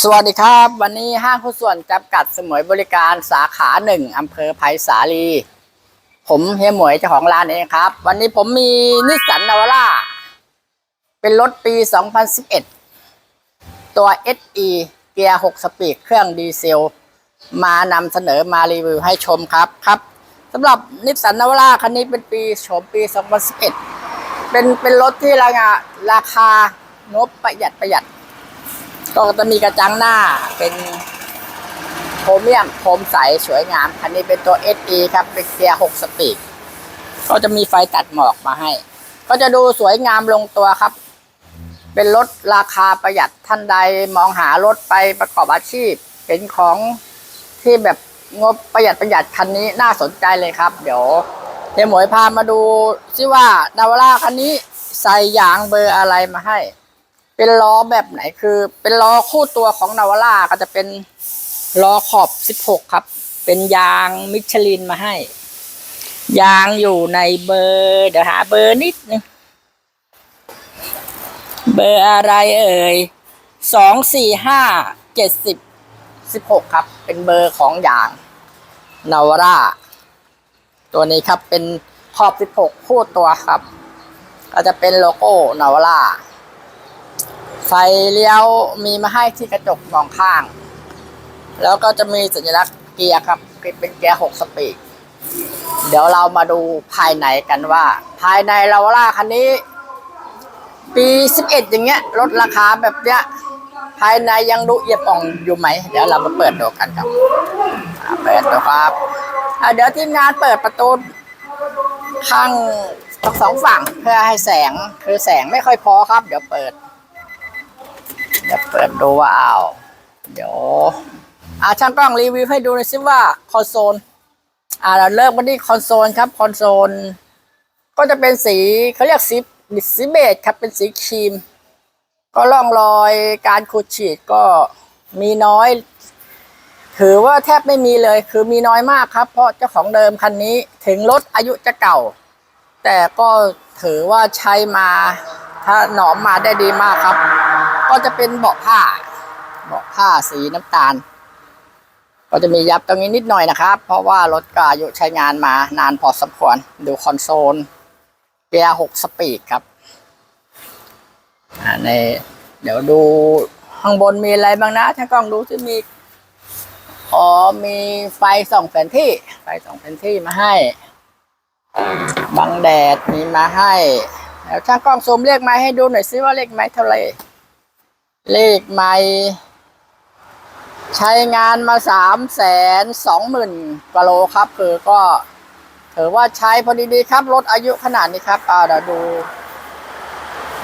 สวัสดีครับ วันนี้ห้างหุ้นส่วนจำกัดสมวยบริการสาขาหนึ่งอำเภอไผ่สาลี ผมเฮียหมวยเจ้าของร้านเองครับ วันนี้ผมมีนิสสันนาวาร่าเป็นรถปี 2011 ตัว SE เกียร์ 6 สปีดเครื่องดีเซล มานำเสนอมารีวิวให้ชมครับครับสำหรับนิสสันนาวาร่าคันนี้เป็นปีโฉมปี 2011 เป็นเป็นรถที่ราคาราคางบประหยัดประหยัด ก็จะมีกระจังหน้าเป็นโครเมียมโครมใสสวยงาม คันนี้เป็นตัว SE ครับ เป็นเกียร์6สปีดก็จะมีไฟตัดหมอกมาให้ ก็จะดูสวยงามลงตัวครับ เป็นรถราคาประหยัดท่านใดมองหารถไปประกอบอาชีพเห็นของที่แบบงบประหยัดประหยัดคันนี้น่าสนใจเลยครับ เดี๋ยวเดี๋ยวหมวยพามาดูซิว่านาวาร่าคันนี้ใส่ยางเบอร์อะไรมาให้ เป็นล้อแบบไหนคือ เป็นล้อคู่ตัวของนาวาร่าก็จะเป็นล้อขอบ16ครับ เป็นยางมิชลินมาให้ ยางอยู่ในเบอร์ เดี๋ยวหาเบอร์นิดนึงเบอร์อะไรเอ่ยสองสี่ห้าเจ็ดสิบสิบหกครับ เป็นเบอร์ของยางนาวาร่า ตัวนี้ครับเป็นขอบสิบหกคู่ตัวครับ ก็จะเป็นโลโก้นาวาร่า ไฟเลี้ยวมีมาให้ที่กระจกมองข้าง แล้วก็จะมีสัญลักษณ์เกียร์ครับเป็นเกียร์หกสปีดเดี๋ยวเรามาดูภายในกันว่า ภายในลาวาร่าคันนี้ ปี11อย่างเงี้ยลดราคาแบบเนี้ย ภายในยังดูเอียบอ่องอยู่ไหม เดี๋ยวเรามาเปิดดูกันครับเปิดดูครับเดี๋ยวทีมงานเปิดประตูข้างทั้งสองฝั่งเพื่อให้แสงคือแสงไม่ค่อยพอครับ เดี๋ยวเปิด เดี๋ยวเปิดดูว่าเอาเดี๋ยวอาช่างกล้องรีวิวให้ดูหน่อยสิว่าคอนโซลอ่าเราเริ่มกันที่คอนโซลครับคอนโซลก็จะเป็นสีเขาเรียกสีสีเบจครับเป็นสีครีม ก็ร่องรอยการขูดฉีดก็มีน้อย ถือว่าแทบไม่มีเลย คือมีน้อยมากครับ เพราะเจ้าของเดิมคันนี้ถึงรถอายุจะเก่า แต่ก็ถือว่าใช้มาถ้าหนอมมาได้ดีมากครับ ก็จะเป็นเบาะผ้า เบาะผ้าสีน้ำตาล ก็จะมียับตรงนี้นิดหน่อยนะครับ เพราะว่ารถก็อายุใช้งานมานานพอสมควร ดูคอนโซลเกียร์หกสปีดครับอ่าในเดี๋ยวดูข้างบนมีอะไรบ้างนะถ้ากล้องดูที่มีอ๋อมีไฟส่องแผนที่ ไฟส่องแผนที่มาให้บังแดดมีมาให้แล้วช่างกล้องซูมเลขไม้ให้ดูหน่อยซิว่าเลขไม้เท่าไหร่ เลขไม้ใช้งานมาสามแสนสองหมื่นกโลครับ คือก็ถือว่าใช้พอดีๆครับรถอายุขนาดนี้ครับอ่าเดี๋ยวดู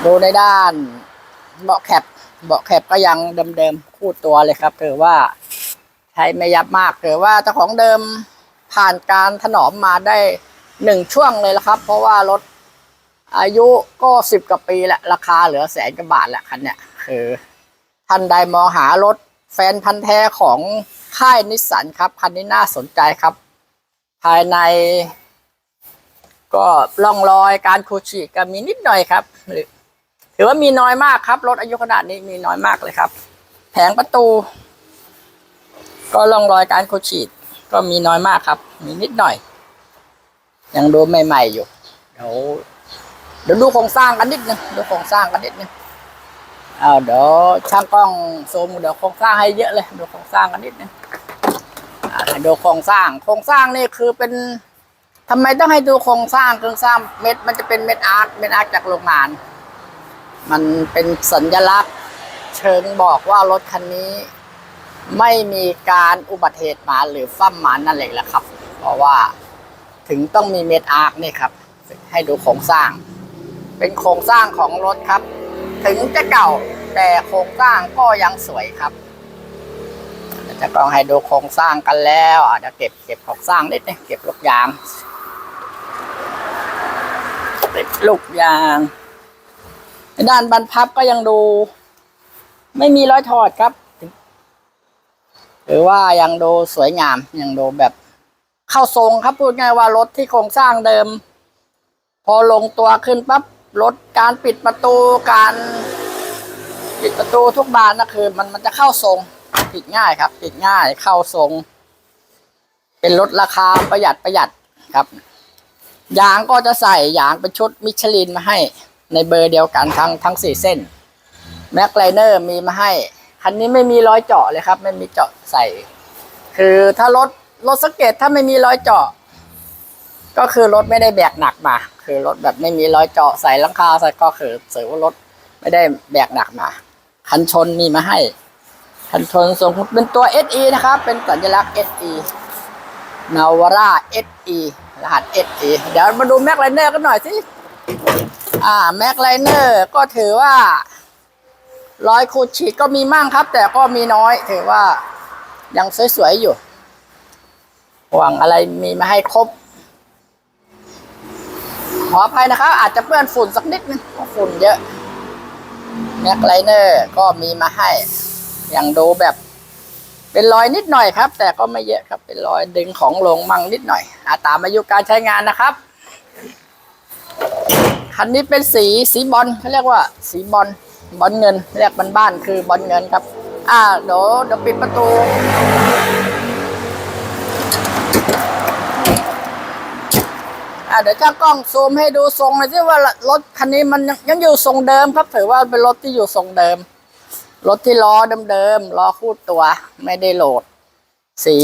ดูในด้าน เบาะแคปเบาะแคปก็ยังเดิมๆคู่ตัวเลยครับถือว่าใช้ไม่ยับมากถือว่าเจ้าของเดิมผ่านการถนอมมาได้หนึ่งช่วงเลยละครับ เพราะว่ารถอายุก็สิบกว่าปีแหละราคาเหลือแสนกว่าบาทแหละคันเนี้ยคือ ท่านใดมองหารถแฟนพันธ์แท้ของค่ายนิสสันครับ คันนี้น่าสนใจครับ ภายใน ก็ร่องรอยการขูดฉีก็มีนิดหน่อยครับหรือถือว่ามีน้อยมากครับ รถอายุขนาดนี้มีน้อยมากเลยครับ แผงประตู ก็ร่องรอยการขูดฉีก็มีน้อยมากครับ มีนิดหน่อย ยังดูใหม่ๆอยู่เดี๋ยวเดี๋ยวดูโครงสร้างกันนิดนึงดูโครงสร้างกันนิดนึง เอาเดี๋ยวช่างกล้องซูมเดี๋ยวโครงสร้างให้เยอะเลยดูโครงสร้างกันนิดนึงอ่าให้ดูโครงสร้าง โครงสร้างนี่คือเป็นทำไมต้องให้ดูโครงสร้างโครงสร้างเม็ดมันจะเป็นเม็ดอาร์ตเม็ดอาร์ตจากโรงงาน มันเป็นสัญลักษณ์ เชิงบอกว่ารถคันนี้ ไม่มีการอุบัติเหตุมาหรือฟั่มหมานั่นเองแหละครับ เพราะว่าถึงต้องมีเม็ดอาร์ตนี่ครับ ให้ดูโครงสร้าง เป็นโครงสร้างของรถครับ ถึงจะเก่าแต่โครงสร้างก็ยังสวยครับจะกลองให้ดูโครงสร้างกันแล้วอะเดี๋ยวเก็บเก็บโครงสร้างนิดนึงเก็บลูกยางเก็บลูกยาง ด้านบรรพับก็ยังดู ไม่มีรอยถอดครับหรือว่ายังดูสวยงามยังดูแบบเข้าทรงครับพูดง่ายว่ารถที่โครงสร้างเดิม พอลงตัวขึ้นปั๊บ ลดการปิดประตูการปิดประตูทุกบานนะคือมันมันจะเข้าทรงปิดง่ายครับ ปิดง่ายเข้าทรง เป็นรถราคาประหยัดประหยัดครับยางก็จะใส่ยางเป็นชุดมิชลินมาให้ในเบอร์เดียวกันทั้งทั้งสี่เส้นแม็กไลเนอร์มีมาให้ คันนี้ไม่มีรอยเจาะเลยครับ ไม่มีเจาะใส่ คือถ้ารถรถสเก็ตถ้าไม่มีรอยเจาะ ก็คือรถไม่ได้แบกหนักมา คือรถแบบไม่มีรอยเจาะใส่ลังคาใส่ก็คือสื่อว่ารถไม่ได้แบกหนักมา คันชนมีมาให้ คันชนทรงเป็นตัว SE นะครับ เป็นสัญลักษณ์ SE นาวาร่า SE รหัส SE เดี๋ยวมาดูแม็กไลเนอร์กันหน่อยสิ อ่าแม็กไลเนอร์ก็ถือว่ารอยขูดฉีดก็มีมั่งครับ แต่ก็มีน้อย ถือว่ายังสวยๆอยู่ หวังอะไรมีมาให้ครบ ขออภัยนะครับ อาจจะเปื้อนฝุ่นสักนิดนึงฝุ่นเยอะแม็กไลเนอร์ก็มีมาให้ อยังดูแบบ เป็นรอยนิดหน่อยครับ แต่ก็ไม่เยอะครับ เป็นรอยดึงของลงมั่งนิดหน่อยอาตามอายุการใช้งานนะครับคันนี้เป็นสีสีบอลเขาเรียกว่า สีบอลบอลเงินเรียกบ้านๆคือบอลเงินครับ อ่าเดี๋ยวเดี๋ยวปิดประตู อ่าเดี๋ยวจ้างกล้องซูมให้ดูทรงหน่อยสิว่ารถคันนี้มันยังอยู่ทรงเดิมครับ ถือว่าเป็นรถที่อยู่ทรงเดิม รถที่ล้อเดิมๆล้อคู่ตัวไม่ได้โหลด สี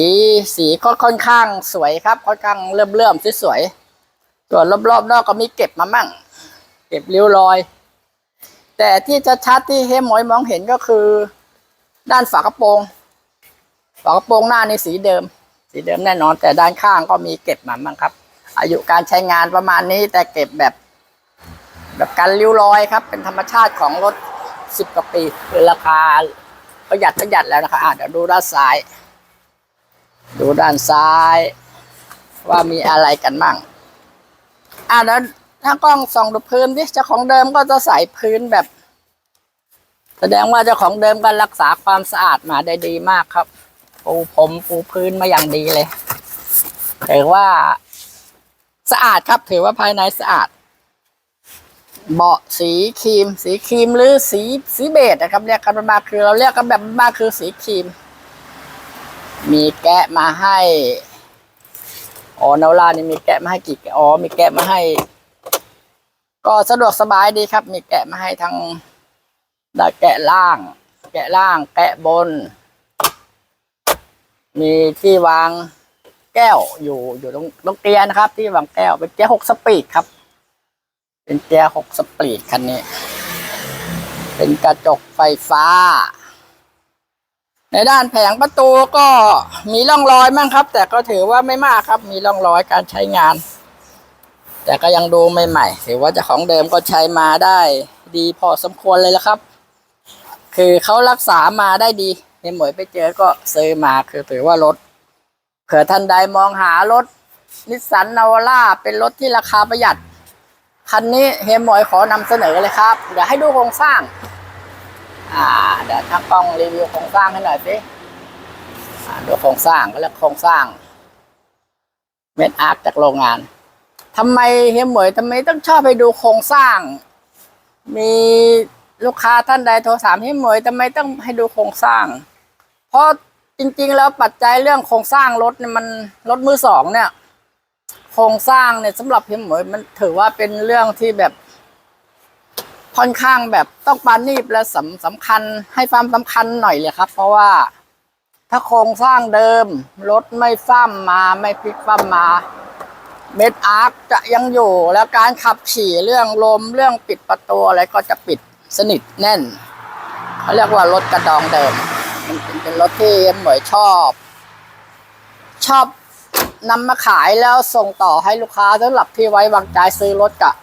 สีก็ค่อนข้างสวยครับ ค่อนข้างเลื่มเลื่มสวยๆส่วนรอบๆนอกก็มีเก็บมามั่ง เก็บริ้วรอย แต่ที่ชัดที่เฮมหมอยมองเห็นก็คือ ด้านฝากระโปรงฝากระโปรงหน้าในสีเดิม สีเดิมแน่นอน แต่ด้านข้างก็มีเก็บมาบ้างครับ อายุการใช้งานประมาณนี้แต่เก็บแบบ แบบกันริ้วรอยครับ เป็นธรรมชาติของรถสิบกว่าปีราคาประหยัดประหยัดแล้วนะครับอะเดี๋ยวดูด้านซ้าย ดูด้านซ้าย ว่ามีอะไรกันมั่งอะแล้วถ้ากล้องส่องดูพื้นดิเจ้าของเดิมก็จะใส่พื้นแบบ แสดงว่าเจ้าของเดิมก็รักษาความสะอาดมาได้ดีมากครับ ปูผมปูพื้นมาอย่างดีเลยถือว่า สะอาดครับ ถือว่าภายในสะอาด เบาะสีครีม สีครีมหรือสีสีเบจนะครับ เรียกกันมาคือเราเรียกกันแบบมาคือสีครีม มีแกะมาให้อ๋อนาลานี่มีแกะมาให้กี่อ๋อมีแกะมาให้ ก็สะดวกสบายดีครับ มีแกะมาให้ทั้งด้แกะล่าง แกะล่าง แกะบน มีที่วาง แก้วอยู่อยู่ตรงตรงเกียร์นะครับ ที่วางแก้วเป็นเกียร์หกสปีดครับ เป็นเกียร์หกสปีดคันนี้ เป็นกระจกไฟฟ้า ในด้านแผงประตูก็มีร่องรอยมั่งครับ แต่ก็ถือว่าไม่มากครับ มีร่องรอยการใช้งาน แต่ก็ยังดูใหม่ๆถือว่าจ้าของเดิมก็ใช้มาได้ดีพอสมควรเลยละครับ คือเขารักษามาได้ดีเฮียหมวยไปเจอก็ซื้อมาคือถือว่ารถ เผื่อท่านใดมองหารถนิสสันนาวาร่าเป็นรถที่ราคาประหยัด คันนี้เฮียหมวยขอนำเสนอเลยครับ เดี๋ยวให้ดูโครงสร้าง อ่า เดี๋ยวทางกล้องรีวิวโครงสร้างให้หน่อยสิอ่าดูโครงสร้างก็เรียกโครงสร้าง เม็ดอาร์คจากโรงงานทำไมเฮียหมวยทำไมต้องชอบไปดูโครงสร้าง มีลูกค้าท่านใดโทรถามเฮียหมวยทำไมต้องให้ดูโครงสร้าง เพราะ จริงๆ แล้วปัจจัยเรื่องโครงสร้างรถเนี่ยมันรถมือสองเนี่ย โครงสร้างเนี่ยสำหรับเฮียหมวยมันถือว่าเป็นเรื่องที่แบบค่อนข้างแบบต้องปานีบและสำสำคัญให้ความสำคัญหน่อยเลยครับ เพราะว่าถ้าโครงสร้างเดิมรถไม่ฟ้ามมาไม่พลิกฟ้ามมาเม็ดอาร์คจะยังอยู่แล้วการขับขี่เรื่องลมเรื่องปิดประตูอะไรก็จะปิดสนิทแน่นเขาเรียกว่ารถกระดองเดิม เป็นรถที่เหมวยชอบ ชอบนำมาขายแล้วส่งต่อให้ลูกค้าสำหรับที่ไว้วางใจซื้อรถกับ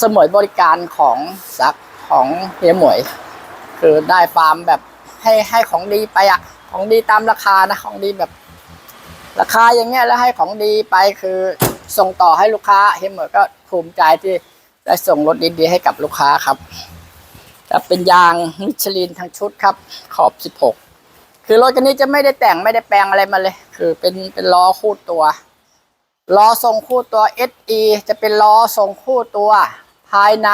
สมวยบริการของสักของเฮียหมวย คือได้ฟาร์มแบบให้ให้ของดีไปอะของดีตามราคานะของดีแบบ ราคาอย่างเงี้ยแล้วให้ของดีไปคือส่งต่อให้ลูกค้าเฮียหมวยก็ภูมิใจที่ได้ส่งรถดีๆให้กับลูกค้าครับจะเป็นยางมิชลินทั้งชุดครับ ขอบ 16 คือรถคันนี้จะไม่ได้แต่งไม่ได้แปลงอะไรมาเลย คือเป็นเป็นล้อคู่ตัวล้อทรงคู่ตัว SE จะเป็นล้อทรงคู่ตัว ภายใน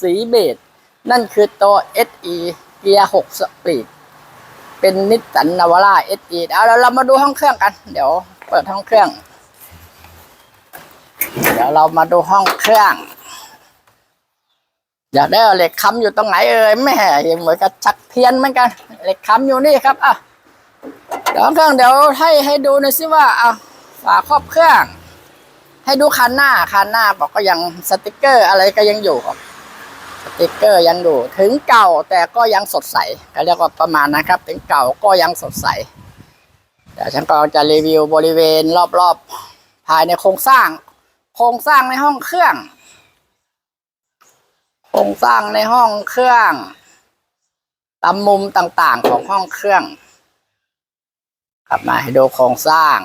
สีเบจนั่นคือตัว SE เกียร์หกสปีดเป็นนิสสันนาวาร่าเอสเอาแล้วเรามาดูห้องเครื่องกัน เดี๋ยวเปิดห้องเครื่อง เดี๋ยวเรามาดูห้องเครื่อง อยากได้เอาเหล็กค้ำอยู่ตรงไหนเอ่ยแม่ยังเหมือนกับชักเทียนเหมือนกันเหล็กค้ำอยู่นี่ครับอะ เดี๋ยวเครื่องเดี๋ยวให้ให้ดูหน่อยสิว่าเอะฝาครอบเครื่อง ให้ดูคันหน้าคันหน้าบอกก็ยังสติกเกอร์อะไรก็ยังอยู่ครับสติกเกอร์ยังอยู่ถึงเก่าแต่ก็ยังสดใสก็เรียกว่าประมาณนะครับ ถึงเก่าก็ยังสดใสเดี๋ยวฉันก็จะรีวิวบริเวณรอบๆ ภายในโครงสร้าง โครงสร้างในห้องเครื่อง โครงสร้างในห้องเครื่องตามมุมต่างๆของห้องเครื่อง กลับมาให้ดูโครงสร้าง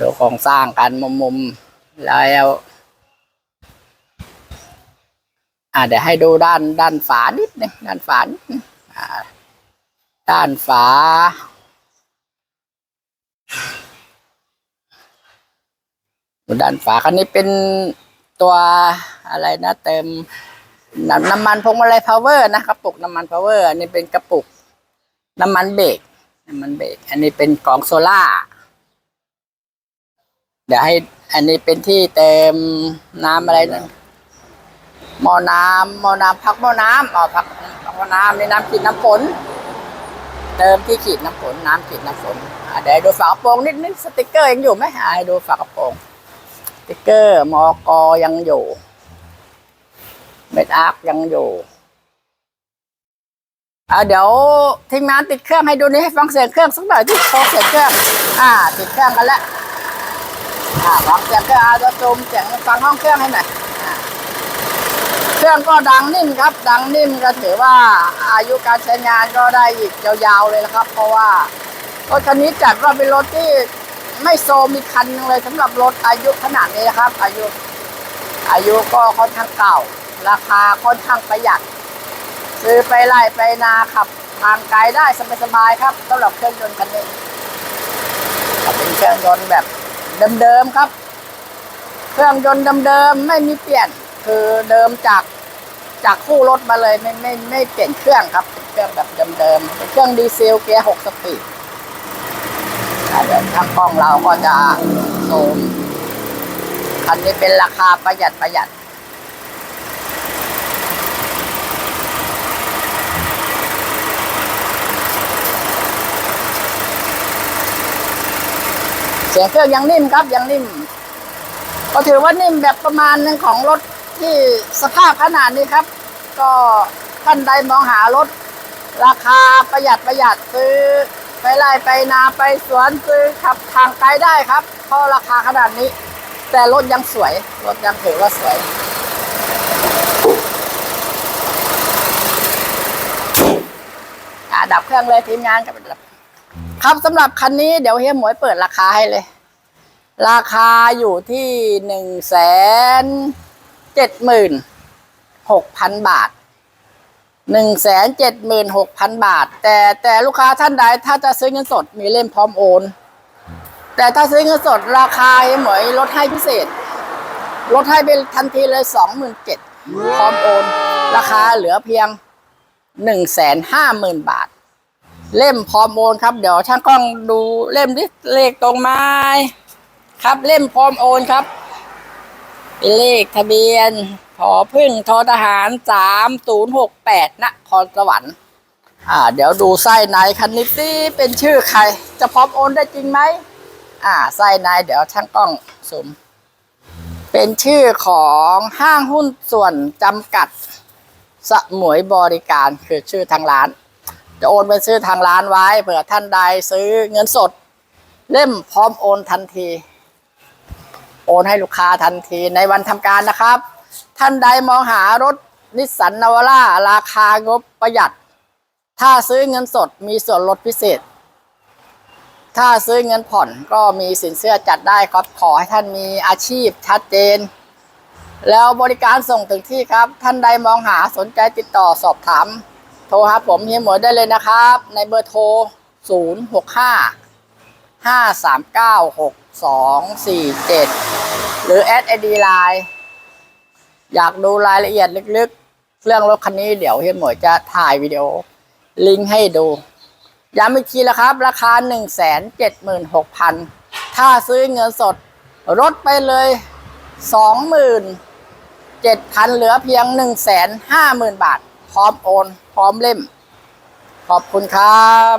ดูโครงสร้างกันมุมๆแล้วอ่าเดี๋ยวให้ดูด้านด้านฝานิดนึงด้านฝานิดนึงอ่าด้านฝาดูด้านฝาคันนี้เป็นตัวอะไรนะเติม น้ำมันพวงมาลัยพาวเวอร์นะกระปุกน้ำมันพาวเวอร์อันนี้เป็นกระปุก น้ำมันเบรกน้ำมันเบรกอันนี้เป็นกล่องโซล่าเดี๋ยวให้ อันนี้เป็นที่เติมน้ำอะไรนะหม้อน้ำหม้อน้ำพักหม้อน้ำอ๋อพักพักหม้อน้ำในน้ำขีดน้ำฝนเติมที่ขีดน้ำฝนน้ำขีดน้ำฝนเดี๋ยวดูฝากระโปรงนิดนิดสติกเกอร์ยังอยู่ไหมอะให้ดูฝากระโปรงสติกเกอร์มอกยังอยู่ เม็ดอาร์คยังอยู่อะเดี๋ยวทีมงานติดเครื่องให้ดูนี่ให้ฟังเสียงเครื่องสักหน่อยที่โชว์เสียงเครื่อง อ่า ติดเครื่องกันแล้วอ่าฟังเสียงเครื่องอาจะซูมเสียงฟังห้องเครื่องให้หน่อยเครื่องก็ดังนิ่มครับ ดังนิ่มก็ถือว่าอายุการใช้งานก็ได้อีกยาวๆเลยนะครับ เพราะว่ารถคันนี้จัดว่าเป็นรถที่ไม่โซมีคันนึงเลยสำหรับรถอายุขนาดนี้นะครับ อายุ อายุก็ค่อนข้างเก่า ราคาค่อนข้างประหยัด ซื้อไปไล่ไปนาขับ ทางไกลได้สบายๆครับสำหรับเครื่องยนต์คันนี้เป็นเครื่องยนต์แบบเดิมๆครับ เครื่องยนต์เดิมๆไม่มีเปลี่ยน คือเดิมจากจากคู่รถมาเลยไม่ไม่ไม่เปลี่ยนเครื่องครับเป็นเครื่องแบบเดิมๆเป็นเครื่องดีเซลเกียร์หกสปีดเดี๋ยวทางกล้องเราก็จะโซมคันนี้เป็นราคาประหยัดประหยัด เสียงเครื่องยังนิ่มครับยังนิ่ม ก็ถือว่านิ่มแบบประมาณหนึ่งของรถที่สภาพขนาดนี้ครับ ก็ท่านใดมองหารถ ราคาประหยัดประหยัดซื้อ ไปไล่ไปนาไปสวนซื้อขับทางไกลได้ครับ เพราะราคาขนาดนี้ แต่รถยังสวย รถยังถือว่าสวยอาดับเครื่องเลยทีมงานกับดับ ครับสำหรับคันนี้เดี๋ยวเฮียหมวยเปิดราคาให้เลย ราคาอยู่ที่หนึ่งแสนเจ็ดหมื่นหกพันบาทหนึ่งแสนเจ็ดหมื่นหกพันบาท แต่แต่ลูกค้าท่านใดถ้าจะซื้อเงินสดมีเล่มพร้อมโอน แต่ถ้าซื้อเงินสดราคาเฮียหมวยลดให้พิเศษ ลดให้เป็นทันทีเลยสองหมื่นเจ็ดพร้อมโอน ราคาเหลือเพียงหนึ่งแสนห้าหมื่นบาท เล่มพร้อมโอนครับ เดี๋ยวช่างกล้องดูเล่มดิเลขตรงไม้ครับ เล่มพร้อมโอนครับเป็นเลขทะเบียนพอพึ่งทอทหารสามศูนย์หกแปดนครสวรรค์อ่า เดี๋ยวดูไส้ในคันนี้สิเป็นชื่อใคร จะพร้อมโอนได้จริงไหมอ่าไส้ในเดี๋ยวช่างกล้องสุมเป็นชื่อของห้างหุ้นส่วนจำกัด สมุยบริการคือชื่อทางร้าน จะโอนไปซื้อทางร้านไว้ เผื่อท่านใดซื้อเงินสด เล่มพร้อมโอนทันที โอนให้ลูกค้าทันทีในวันทำการนะครับ ท่านใดมองหารถนิสสันนาวาร่าราคางบประหยัด ถ้าซื้อเงินสดมีส่วนลดพิเศษ ถ้าซื้อเงินผ่อนก็มีสินเชื่อจัดได้ครับ ขอให้ท่านมีอาชีพชัดเจน แล้วบริการส่งถึงที่ครับ ท่านใดมองหาสนใจติดต่อสอบถาม โทรหาผมเฮียหมวยได้เลยนะครับ ในเบอร์โทร 0 6 5 5 3 9 6 2 4 7 หรือแอดไอดีไลน์อยากดูรายละเอียดลึกๆ เรื่องรถคันนี้เดี๋ยวเฮียหมวยจะถ่ายวิดีโอ ลิงก์ให้ดู ย้ำอีกทีละครับ ราคา 1 7 6 0 0 0 ถ้าซื้อเงินสดลดไปเลย 27,000 เหลือเพียง 150,000 บาท พร้อมโอน พร้อมเล่ม ขอบคุณครับ